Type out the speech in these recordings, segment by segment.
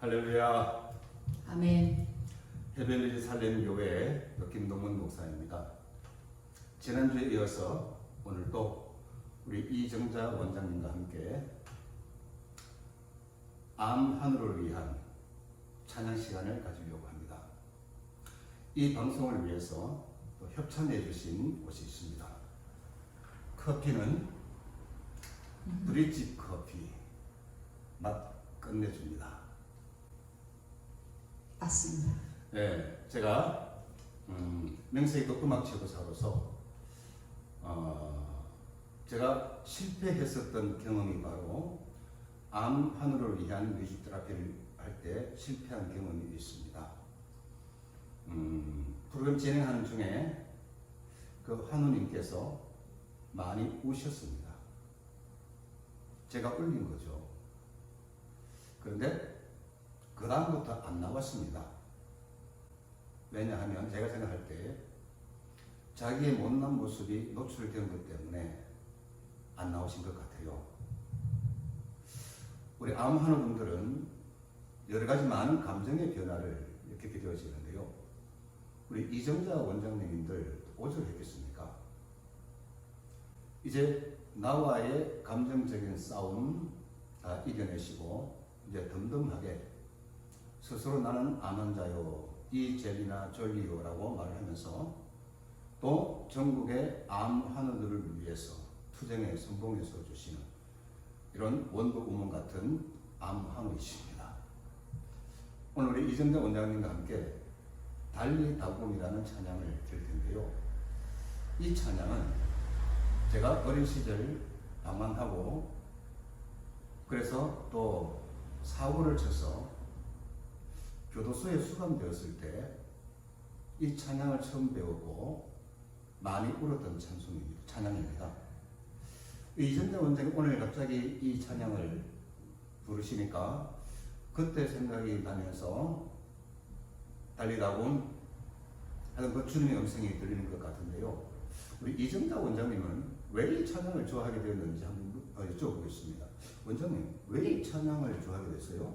할렐루야. 아멘. 헤벨리 살렘 교회 김동문 목사입니다. 지난주에 이어서 오늘 또 우리 이정자 원장님과 함께 암 하늘을 위한 찬양 시간을 가지려고 합니다. 이 방송을 위해서 또 협찬해 주신 곳이 있습니다. 커피는 브릿지 커피 맛 끝내줍니다. 맞습니다. 네, 제가 음, 명세이도 음악 제보사로서 어, 제가 실패했었던 경험이 바로 암 환우를 위한 뮤직 테라피를 할 때 실패한 경험이 있습니다. 음, 프로그램 진행하는 중에 그 환우님께서 많이 우셨습니다. 제가 올린 거죠. 그런데 그 다음부터 안 나왔습니다. 왜냐하면 제가 생각할 때 자기의 못난 모습이 노출된 것 때문에 안 나오신 것 같아요. 우리 암하는 분들은 여러 가지 많은 감정의 변화를 겪게 되어지는데요. 우리 이정자 원장님들 오죽했겠습니까? 이제 나와의 감정적인 싸움 다 이겨내시고 이제 덤덤하게 스스로 나는 암환자요 이젤이나 졸리요라고 말을 하면서 또 전국의 암 환우들을 위해서 투쟁에 선봉해 서 주시는 이런 원도 우먼 같은 암 환우이십니다. 오늘 우리 이정자 원장님과 함께 달리 다곰이라는 찬양을 드릴 텐데요. 이 찬양은 제가 어린 시절 방황하고 그래서 또 사고를 쳐서 교도소에 수감되었을 때 이 찬양을 처음 배우고 많이 울었던 찬송입니다. 찬양입니다. 이전자 원장이 오늘 갑자기 이 찬양을 부르시니까 그때 생각이 나면서 달리다곤 하는 그 주님의 음성이 들리는 것 같은데요. 우리 이정자 원장님은 왜 이 찬양을 좋아하게 되었는지 한번 여쭤보겠습니다. 원장님, 왜 이 찬양을 좋아하게 됐어요?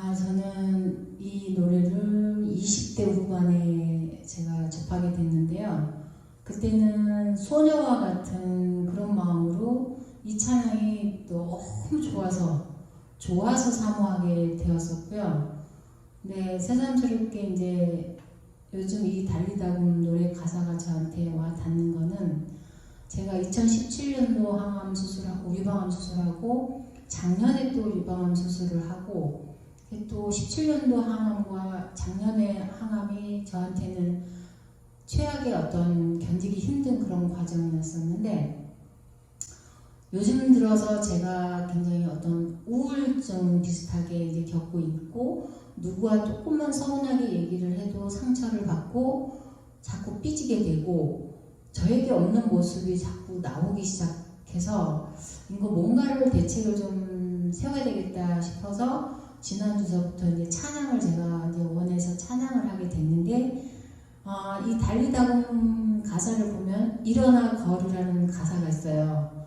아, 저는 이 노래를 20대 후반에 제가 접하게 됐는데요. 그때는 소녀와 같은 그런 마음으로 이 찬양이 너무 좋아서, 좋아서 사모하게 되었었고요. 근데 새삼스럽게 이제 요즘 이 달리다금 노래 가사가 저한테 와 닿는 거는 제가 2017년도 항암 수술하고 유방암 수술하고 작년에 또 유방암 수술을 하고 또 17년도 항암과 작년의 항암이 저한테는 최악의 어떤 견디기 힘든 그런 과정이었었는데 요즘 들어서 제가 굉장히 어떤 우울증 비슷하게 이제 겪고 있고 누구와 조금만 서운하게 얘기를 해도 상처를 받고 자꾸 삐지게 되고 저에게 없는 모습이 자꾸 나오기 시작해서 이거 뭔가를 대책을 좀 세워야 되겠다 싶어서 지난주서부터 이제 찬양을 제가 이제 원해서 찬양을 하게 됐는데 어, 이 달리다금 가사를 보면 일어나 걸으라는 가사가 있어요.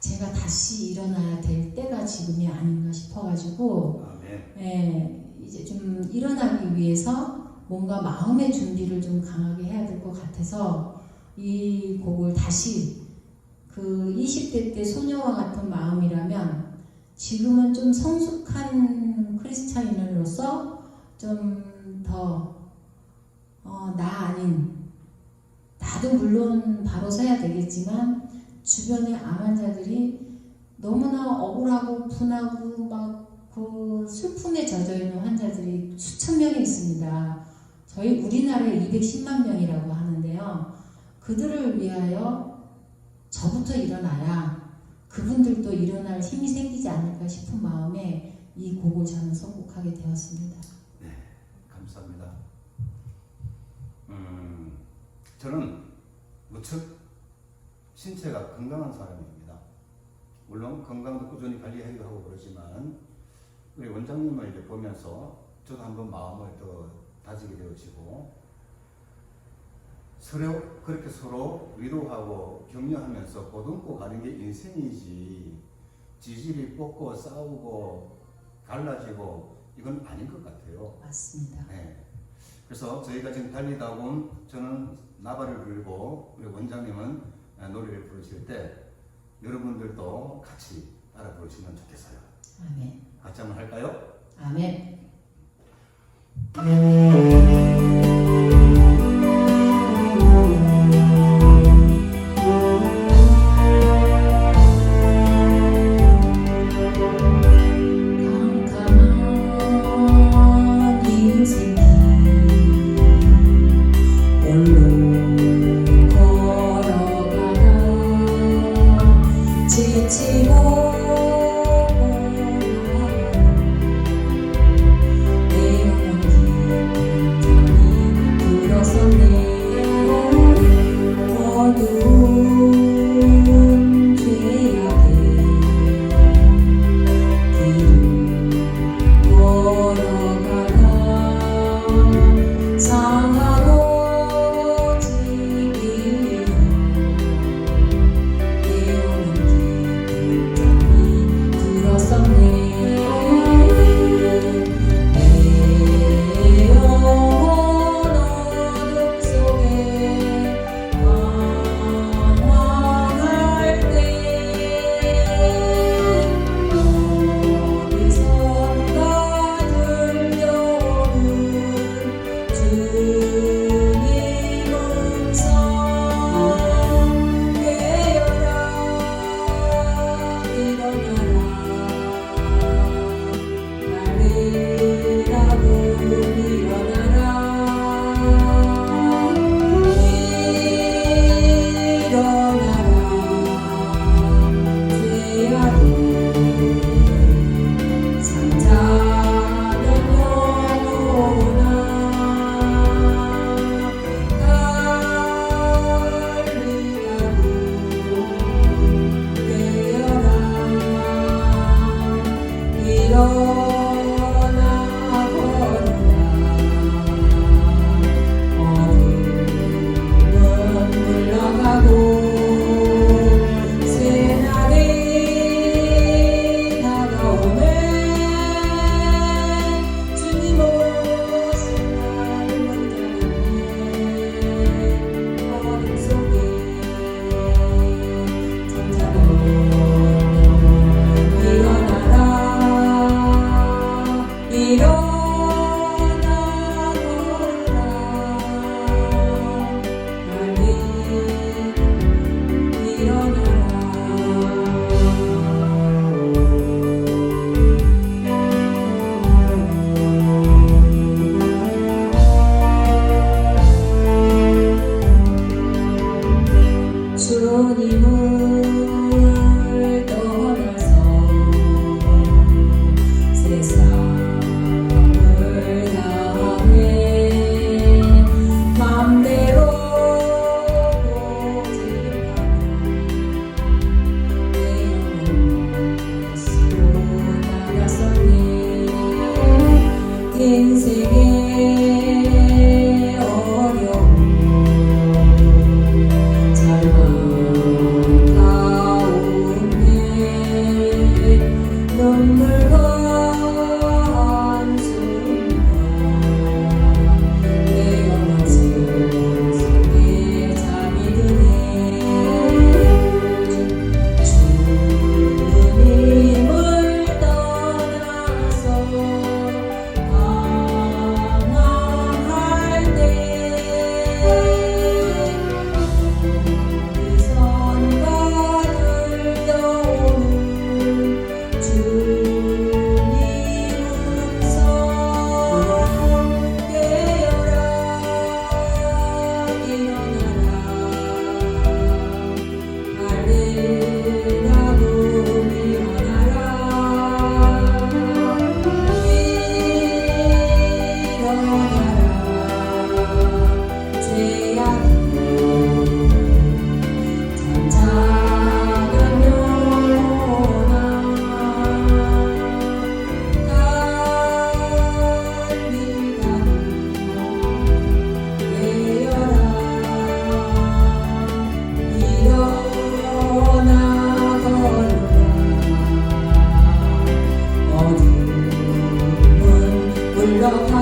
제가 다시 일어나야 될 때가 지금이 아닌가 싶어가지고 아멘. 예, 이제 좀 일어나기 위해서 뭔가 마음의 준비를 좀 강하게 해야 될 것 같아서 이 곡을 다시 그 20대 때 소녀와 같은 마음이라면 지금은 좀 성숙한 크리스찬인으로서 좀더 어, 나 아닌 나도 물론 바로 서야 되겠지만 주변의 암 환자들이 너무나 억울하고 분하고 막 그 슬픔에 젖어 있는 환자들이 수천 명이 있습니다. 저희 우리나라에 210만 명이라고 하는데요. 그들을 위하여 저부터 일어나야 그분들도 일어날 힘이 생기지 않을까 싶은 마음에 이 곡을 저는 선곡하게 되었습니다. 네, 감사합니다. 음, 저는 무척 신체가 건강한 사람입니다. 물론 건강도 꾸준히 관리하기도 하고 그러지만 우리 원장님을 이제 보면서 저도 한번 마음을 더 다지게 되어지고 서로 그렇게 서로 위로하고 격려하면서 보듬고 가는 게 인생이지 지질이 뽑고 싸우고 갈라지고 이건 아닌 것 같아요. 맞습니다. 네. 그래서 저희가 지금 달리다 본 저는 나발을 불고 우리 원장님은 아, 노래를 부르실 때 여러분들도 같이 따라 부르시면 좋겠어요. 아멘. 같이 한번 할까요? 아멘. 음. 寂寞。no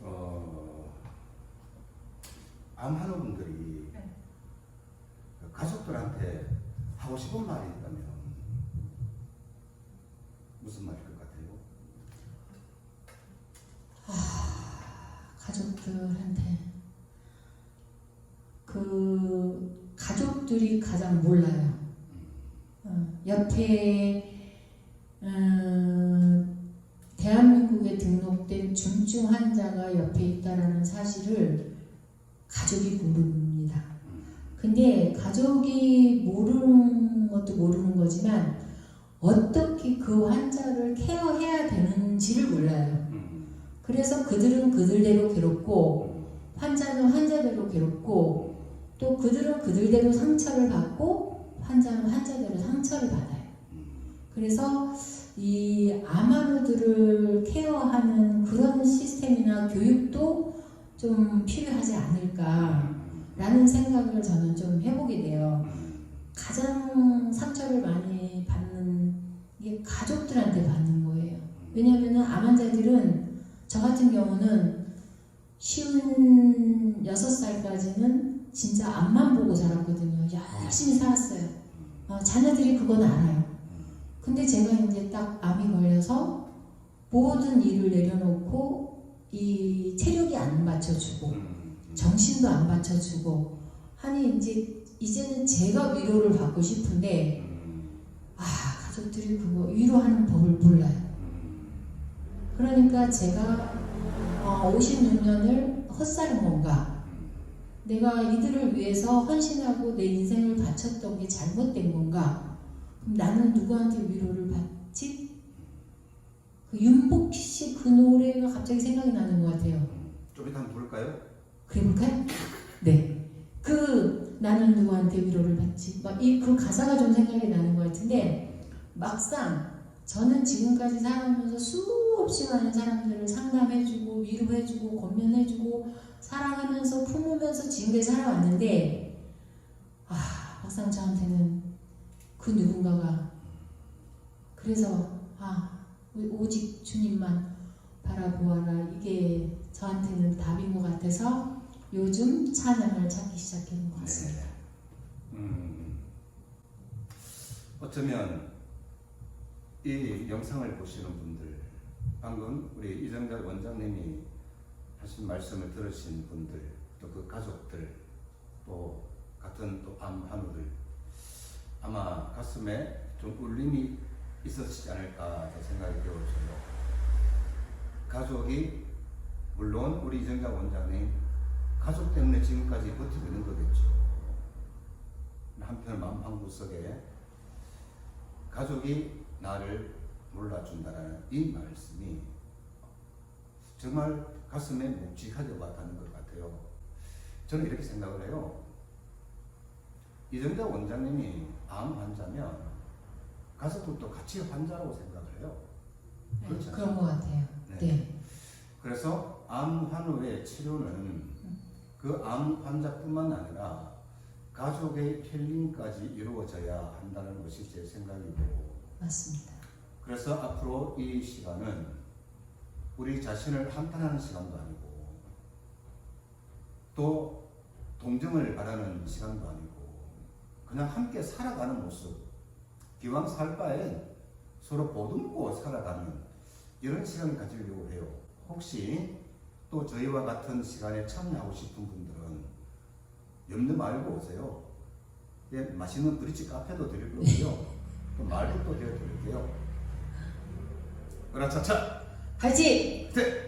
어, 암 환우분들이 네. 가족들한테 하고 싶은 말이 있다면 무슨 말일 것 같아요? 아, 가족들한테 그 가족들이 가장 몰라요. 음. 어, 옆에 음, 대한민국에 등록된 중증 환자가 옆에 있다라는 사실을 가족이 모릅니다. 근데 가족이 모르는 것도 모르는 거지만 어떻게 그 환자를 케어해야 되는지를 몰라요. 음. 그래서 그들은 그들대로 괴롭고 환자는 환자대로 괴롭고 또 그들은 그들대로 상처를 받고 환자는 환자대로 상처를 받아요. 그래서 이 아마노들을 시스템이나 교육도 좀 필요하지 않을까라는 생각을 저는 좀 해보게 돼요. 가장 상처를 많이 받는 게 가족들한테 받는 거예요. 왜냐하면 암 환자들은 저 같은 경우는 쉬운 여섯 살까지는 진짜 앞만 보고 자랐거든요. 열심히 살았어요. 어, 자녀들이 그건 알아요. 근데 제가 이제 딱 암이 걸려서 모든 일을 내려놓고 이 체력이 안 받쳐주고 정신도 안 받쳐주고 하니 이제 이제는 제가 위로를 받고 싶은데 아 가족들이 그거 위로하는 법을 몰라요. 그러니까 제가 어, 56년을 헛살은 건가? 내가 이들을 위해서 헌신하고 내 인생을 바쳤던 게 잘못된 건가? 그럼 나는 누구한테 위로를 윤복 씨그 노래가 갑자기 생각이 나는 것 같아요. 좀 이따 한번 부를까요? 그래 볼까요? 네. 그 나는 누구한테 위로를 받지? 막 이 그 가사가 좀 생각이 나는 것 같은데 막상 저는 지금까지 살아오면서 수없이 많은 사람들을 상담해주고 위로해주고 권면해주고 사랑하면서 품으면서 지금까지 살아왔는데 아 막상 저한테는 그 누군가가 그래서 아 오직 주님만 바라보아라 이게 저한테는 답인 것 같아서 요즘 찬양을 찾기 시작한 것 같습니다. 네. 음, 어쩌면 이 영상을 보시는 분들, 방금 우리 이정자 원장님이 하신 말씀을 들으신 분들, 또 그 가족들, 또 같은 또 암 환우들 아마 가슴에 좀 울림이 있었지 않을까 저 생각이 되어져요. 가족이 물론 우리 이정자 원장님 가족 때문에 지금까지 버티고 있는 거겠죠. 한편 마음 한구석에 가족이 나를 몰라준다는 이 말씀이 정말 가슴에 묵직하게 와닿는 것 같아요. 저는 이렇게 생각을 해요. 이정자 원장님이 암 환자면 가족들도 같이 환자라고 생각을 해요. 네, 그렇죠. 그런 것 같아요. 네. 네. 그래서 암 환우의 치료는 그 암 환자뿐만 아니라 가족의 힐링까지 이루어져야 한다는 것이 제 생각이고 맞습니다. 그래서 앞으로 이 시간은 우리 자신을 한탄하는 시간도 아니고 또 동정을 바라는 시간도 아니고 그냥 함께 살아가는 모습 기왕 살 바에 서로 보듬고 살아가는 이런 시간을 가지려고 해요. 혹시 또 저희와 같은 시간에 참여하고 싶은 분들은 염려 말고 오세요. 예, 맛있는 브릿지 카페도 드릴 거고요. 또 말도 또 드릴게요. 으라차차! 화이팅! 네.